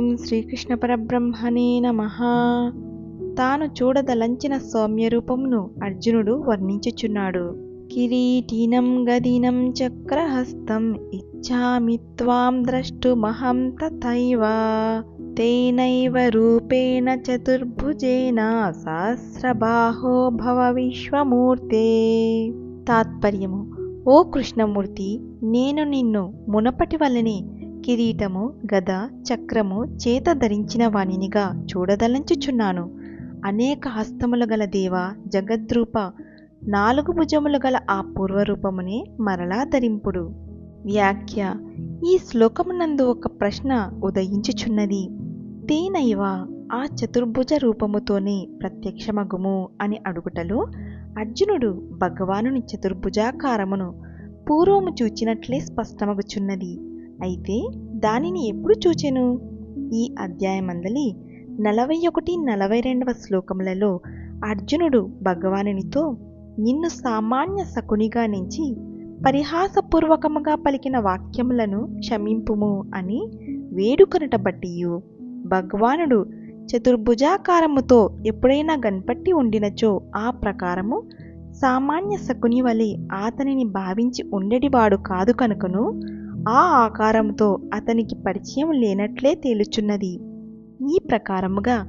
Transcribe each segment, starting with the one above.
ఓం శ్రీకృష్ణ పరబ్రహ్మణే నమ. తాను చూడదలంచిన సౌమ్యరూపమును అర్జునుడు వర్ణించుచున్నాడు. కిరీటినం గదినం చక్రహస్తం ఇచ్చామి త్వాం ద్రష్టుమహం తథైవ. తేనైవ రూపేణ చతుర్భుజేన సహస్రబాహో భవ విశ్వమూర్తే. తాత్పర్యము ఓ కృష్ణమూర్తి నేను నిన్ను మునపటి వల్లనే కిరీటము గద చక్రము చేత ధరించిన వాణినిగా చూడదలంచుచున్నాను. అనేక హస్తములు గల దేవ జగద్రూప నాలుగు భుజములు గల ఆ పూర్వరూపమునే మరలా ధరింపుడు. వ్యాఖ్య ఈ శ్లోకమునందు ఒక ప్రశ్న ఉదయించుచున్నది. తేనైవ ఆ చతుర్భుజ రూపముతోనే ప్రత్యక్షమగుము అని అడుగుటలో అర్జునుడు భగవానుని చతుర్భుజాకారమును పూర్వము చూచినట్లే స్పష్టమగుచున్నది. అయితే దానిని ఎప్పుడు చూచెను? ఈ అధ్యాయమందలి నలభై ఒకటి నలభై రెండవ శ్లోకములలో అర్జునుడు భగవానునితో నిన్ను సామాన్య శకునిగా నుంచి పరిహాసపూర్వకముగా పలికిన వాక్యములను క్షమింపుము అని వేడుకొనట బట్టియు. భగవానుడు చతుర్భుజాకారముతో ఎప్పుడైనా గన్పట్టి ఉండినచో ఆ ప్రకారము సామాన్య శకుని వలె అతనిని భావించి ఉండేటివాడు కాదు కనుకను ఆ ఆకారంతో అతనికి పరిచయం లేనట్లే తేలుచున్నది. ఈ ప్రకారముగా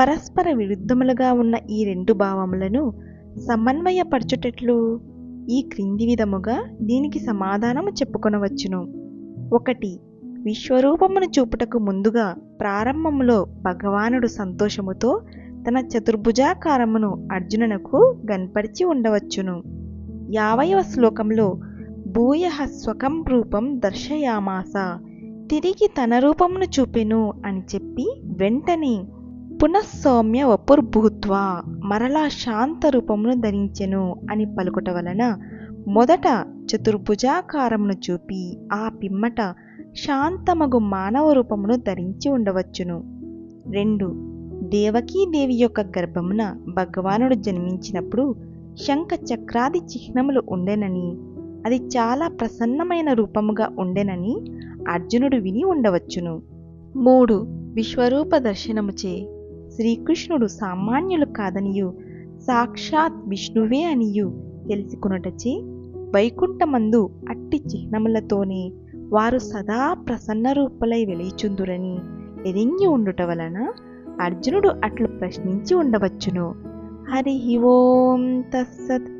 పరస్పర విరుద్ధములుగా ఉన్న ఈ రెండు భావములను సమన్వయపరచుటట్లు ఈ క్రింది విధముగా దీనికి సమాధానము చెప్పుకొనవచ్చును. ఒకటి విశ్వరూపమును చూపుటకు ముందుగా ప్రారంభములో భగవానుడు సంతోషముతో తన చతుర్భుజాకారమును అర్జునునకు గన్పరిచి ఉండవచ్చును. యావయవ శ్లోకంలో భూయ స్వకం రూపం దర్శయామాస. తిరిగి తన రూపమును చూపెను అని చెప్పి వెంటనే పునఃసౌమ్య వపుర్భూత్వా మరలా శాంత రూపమును ధరించెను అని పలుకుట వలన మొదట చతుర్భుజాకారమును చూపి ఆ పిమ్మట శాంతమగు మానవ రూపమును ధరించి ఉండవచ్చును. రెండు. దేవకీదేవి యొక్క గర్భమున భగవానుడు జన్మించినప్పుడు శంఖ చక్రాది చిహ్నములు ఉండెనని అది చాలా ప్రసన్నమైన రూపముగా ఉండెనని అర్జునుడు విని ఉండవచ్చును. మూడు విశ్వరూప దర్శనముచే శ్రీకృష్ణుడు సామాన్యులు కాదనియు సాక్షాత్ విష్ణువే అనియు తెలుసుకున్నటచే వైకుంఠమందు అట్టి చిహ్నములతోనే వారు సదా ప్రసన్న రూపులై వెలిచుందురని ఎరింగి ఉండుట వలన అర్జునుడు అట్లు ప్రశ్నించి ఉండవచ్చును. హరి ఓం తస్సత్